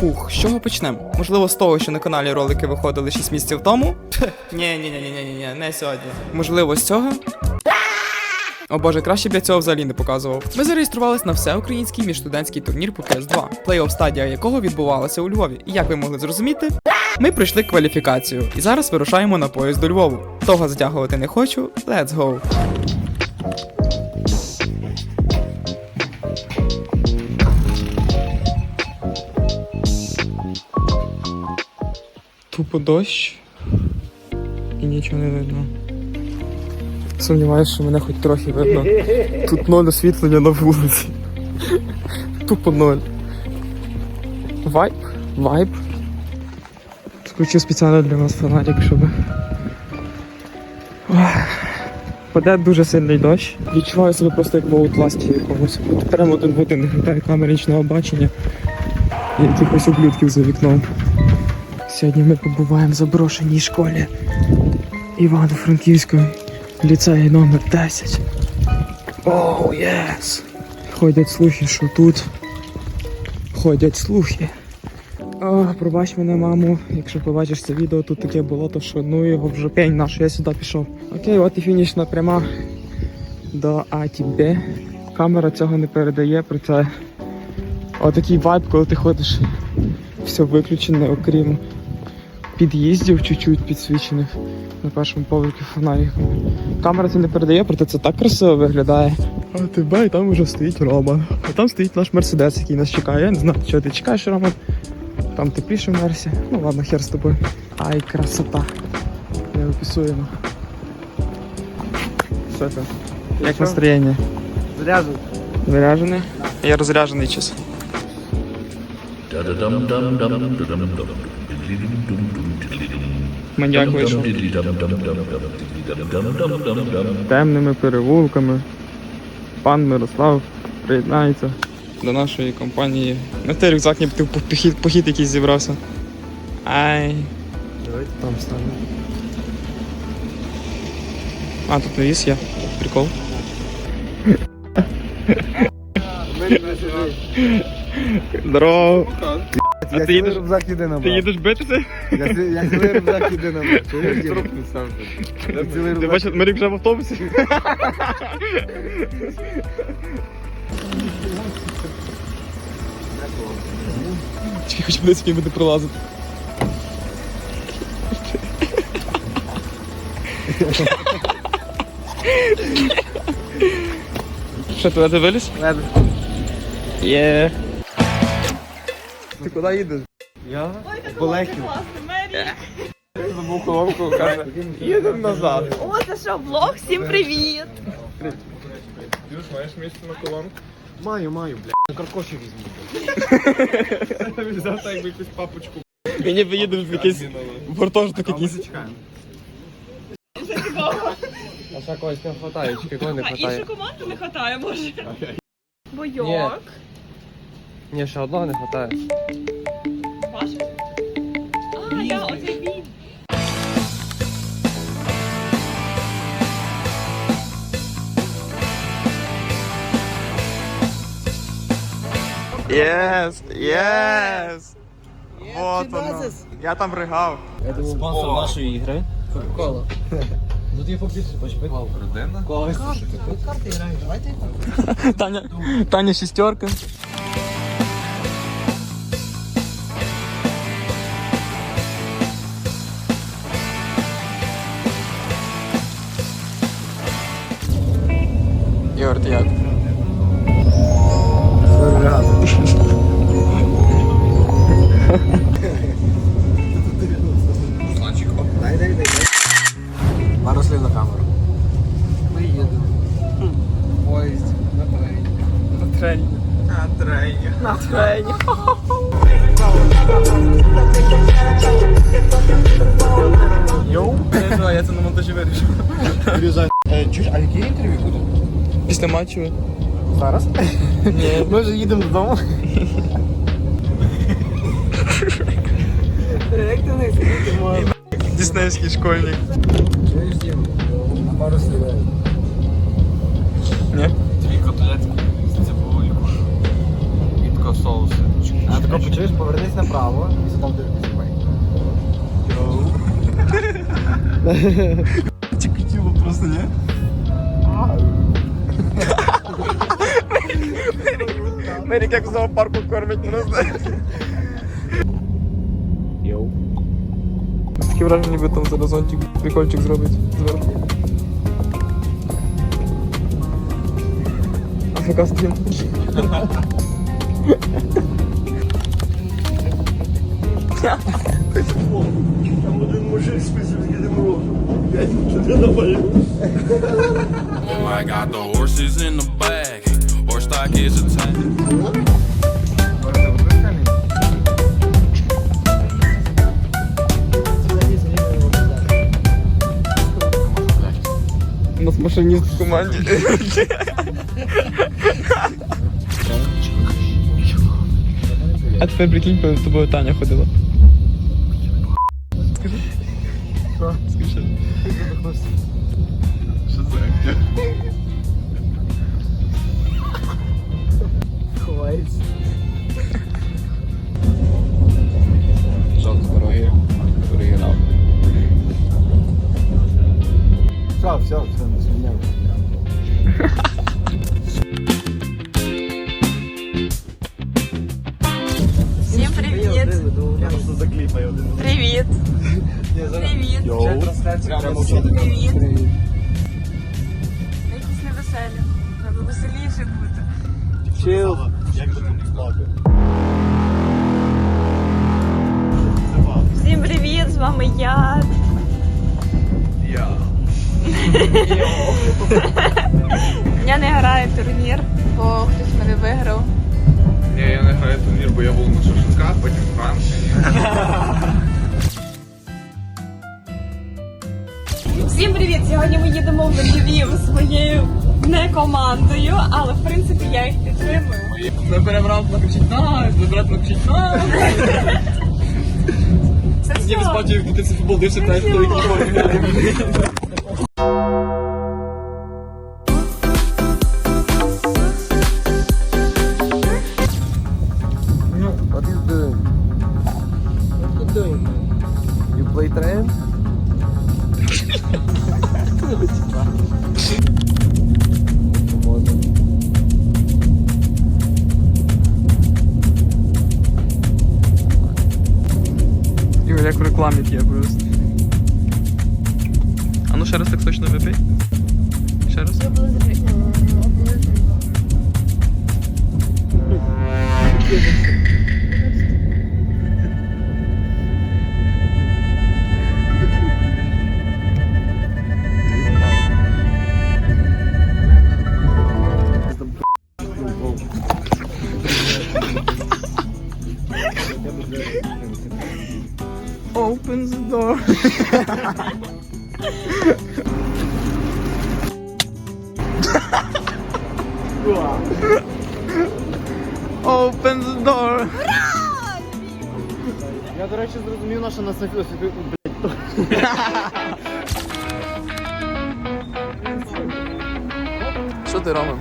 Фух, з чого почнемо? Можливо, з того, що на каналі ролики виходили 6 місяців тому? Ні, ні, ні, ні, ні, ні, не сьогодні. Можливо, з цього? О боже, краще б я цього взагалі не показував. Ми зареєструвались на всеукраїнський міжстудентський турнір по PS2, плей-офф стадія якого відбувалася у Львові. І як ви могли зрозуміти, ми пройшли кваліфікацію і зараз вирушаємо на поїзд до Львову. Того затягувати не хочу. Let's go! Тупо дощ і нічого не видно. Сумніваюся, що мене хоч трохи видно. Тут ноль освітлення на вулиці. Тупо ноль. Вайп, вайп. Включив спеціально для вас фонарик, щоб. Паде дуже сильний дощ. Відчуваю себе просто як в аутласті якомусь. Прямо один один не грає камери бачення. І якихось ублюдків за вікном. Сьогодні ми побуваємо в заброшеній школі Івано-Франківської ліцеї номер 10. Оу, єс! Ходять слухи, що тут. Ходять слухи. О, пробач мене, мамо, якщо побачиш це відео, тут таке болото, що ну його вже пень наш, я сюди пішов. Окей, от і фінішна пряма до АТБ. Камера цього не передає, проте отакий вайб, коли ти ходиш, все виключене, окрім під'їздів чуть-чуть підсвічених на першому поверхі фонариком. Камера це не передає, проте це так красиво виглядає. А тебе і там вже стоїть Роман. А там стоїть наш мерседес, який нас чекає. Я не знаю, чого ти чекаєш, Роман. Там тепліше в мерсі. Ну ладно, хер з тобою. Ай, красота. Не описуємо. Що це? Як настроєння? Зряжу. Заряджений? Я розряджений час. Маньяк вийшов. темними переулками. Пан Мирослав приєднається до нашої компанії. На той рюкзак ніби похід, похід якийсь зібрався. Ай. Давайте там станемо. А, тут навіс є. Прикол. Здорово. А Я ти їдеш- рюкзак єдиний Ти їдеш битися? Я ці- я цілий рюкзак єдиний Чуєш, Дім? Я цілий Ти рюкзак. бачиш, Марік вже в автобусі. Чекай, хоч подивись, який буде пролазити. Що, туди ти виліз? Є. Ти куди їдеш? Я? Болехів. Забув колонку, каже, їдемо назад. О, це що, влог? Всім привіт! Юж, маєш місце на колонку? Маю, маю, бля. На каркоші візьму. Взяв так якби якусь папочку. Ми ніби їдемо в якийсь гуртожиток якийсь. А ще когось не хватає, чи кого не А хватає? іншу команду не хватає, може. Бойок. Ні, ще одного не хватає. Ваша? А, я, оцей він. Єс, єс. Вот воно. Я там ригав. Спонсор нашої ігри. Кока-кола. Тут є побільше, хоч пити. Когось. Таня, Таня шістерка. На трені. На трені. На трені. Йоу. Не знаю, я це на монтажі вирішив. Чуєш, а яке інтерв'ю буде? Після матчу. Зараз? Ні. Ми вже їдемо додому. Як ти не сидіти можеш? Диснеївський школьник. Чуєш, Дім? Пару слів. Ні? Дві котлетки Соуси. А тако почуєш, повернись направо і знов дивитися бей. просто не? Мерік як в зоопарку кормить просто. Йоу. Таке враження, ніби там зараз зонтик прикольчик зробить зверху. АФК стрім. I got the horses in the back. Horse stock is attached. У нас машиніст в команді. А тепер прикинь, по тобою Таня ходила. Бути. Чил. Як там не плакав. Всім привіт! З вами я. Я. Я не граю в турнір, бо хтось мене виграв. Ні, я не граю турнір, бо я був на шашликах, потім в Франції. Всім привіт! Сьогодні ми їдемо в Львів своєю не командою, але в принципі я їх підтримую. Ми беремо раунд накричить на, ми брат накричить на. Це Я без все. бачив, як дитинці футбол дивився, is doing? What you doing? You play train? Ігор, як в рекламі є просто. А ну ще раз так точно випий. Ще раз. Open Open the door. Я, до речі, зрозумів, на що нас блядь, Що ти робив?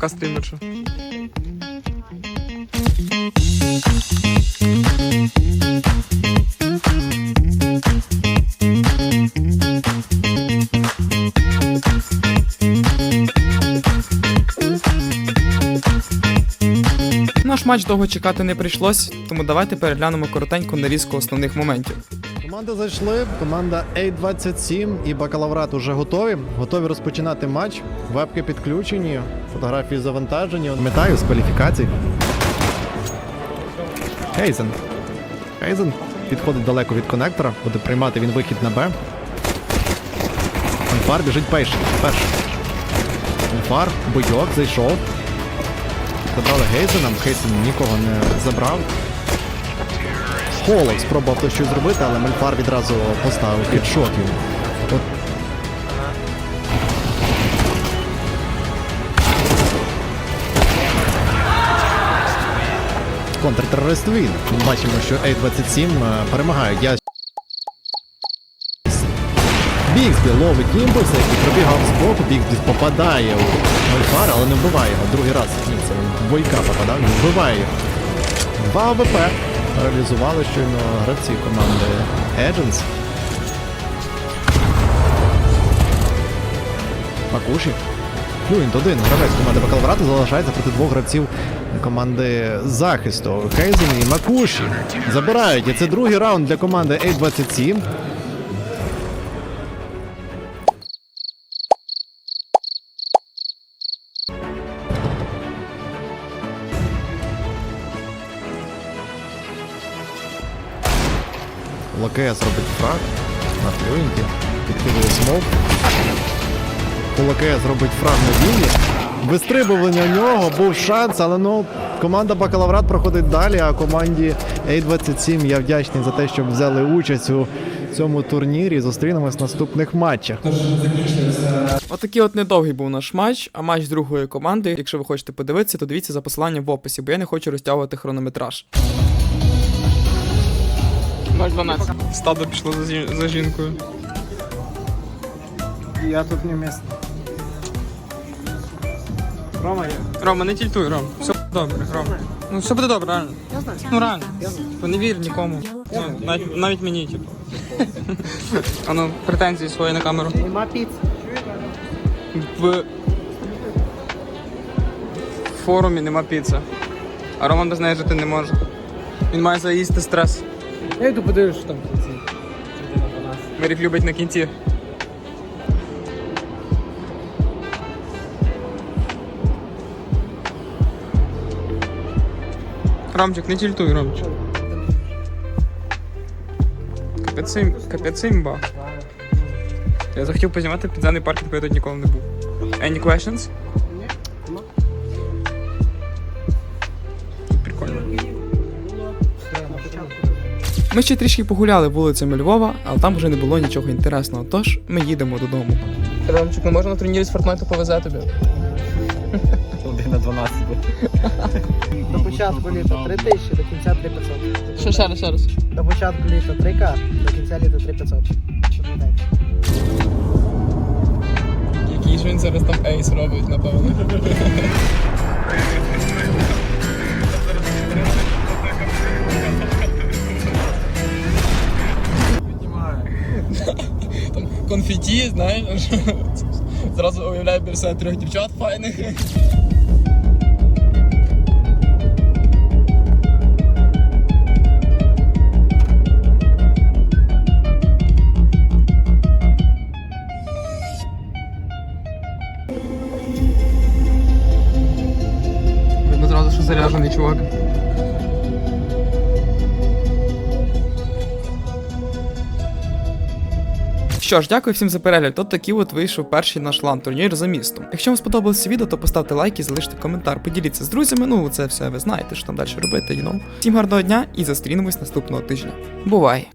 АФК стрімерша. Наш матч довго чекати не прийшлось, тому давайте переглянемо коротеньку нарізку основних моментів. Команди зайшли, команда A27 і бакалаврат уже готові. Готові розпочинати матч. Вебки підключені, фотографії завантажені. Пам'ятаю з кваліфікацій. Хейзен. Хейзен підходить далеко від конектора, буде приймати він вихід на Б. Мельфар біжить перший. перший. Мельфар, бойок, зайшов. Забрали Гейзена, Гейзен нікого не забрав. Холод спробував то щось зробити, але Мельфар відразу поставив хедшот йому. От Контртерорист він. Бачимо, що A27 е, перемагають. Я Біксбі ловить імпульс, який пробігав з боку, Біксбі попадає у Мольфара, але не вбиває його. Другий раз ні, це бойка попадав, він вбиває його. Два АВП реалізували щойно гравці команди Agents. Макуші. Плюінт один гравець команди Бакалаврата залишається проти двох гравців команди захисту. Хейзен і Макуші забирають. І це другий раунд для команди A27. Лакеас робить фраг на флюєнті. Підкидує смок. Лакеас робить фраг на віллі. Вистрибували на нього, був шанс, але ну команда Бакалаврат проходить далі, а команді A27 я вдячний за те, що взяли участь у цьому турнірі. Зустрінемось в наступних матчах. Отакий от недовгий був наш матч, а матч другої команди. Якщо ви хочете подивитися, то дивіться за посиланням в описі, бо я не хочу розтягувати хронометраж. 012. Стадо пішло за, зі- за жінкою. Я тут не місце. Рома, я. Рома, не тільтуй, Ром. Все буде добре, Ром. Ну все буде добре, реально. Я знаю. Ну реально. Типу, Не вір нікому. Ну, навіть, навіть мені, типу. А ну, претензії свої на камеру. Нема піц. В форумі нема піци. А Роман без неї жити не може. Він має заїсти стрес. Я йду подивлюсь, що там в кінці. Мерік любить на кінці. Ромчик, не тільтуй, Ромчик. Капець ім- Капець імба. Я захотів познімати підземний парк, бо я тут ніколи не був. Any questions? Ми ще трішки погуляли вулицями Львова, але там вже не було нічого інтересного, тож ми їдемо додому. Ромчик, не можна на турнірі з Фортнайту повезе тобі? До початку літа 3 тисячі, до кінця 3500. Ще, ще раз, ще раз. До початку літа 3К, до кінця літа 3500. Запам'ятайте. Який ж він зараз там ейс робить, напевно. Конфеті, знаєш, зразу уявляю біля себе трьох дівчат файних. Що ж, дякую всім за перегляд. От такий от вийшов перший наш лан турнір за містом. Якщо вам сподобалося відео, то поставте лайк і залиште коментар. Поділіться з друзями. Ну це все ви знаєте, що там далі робити. You know. Всім гарного дня і зустрінемось наступного тижня. Бувай!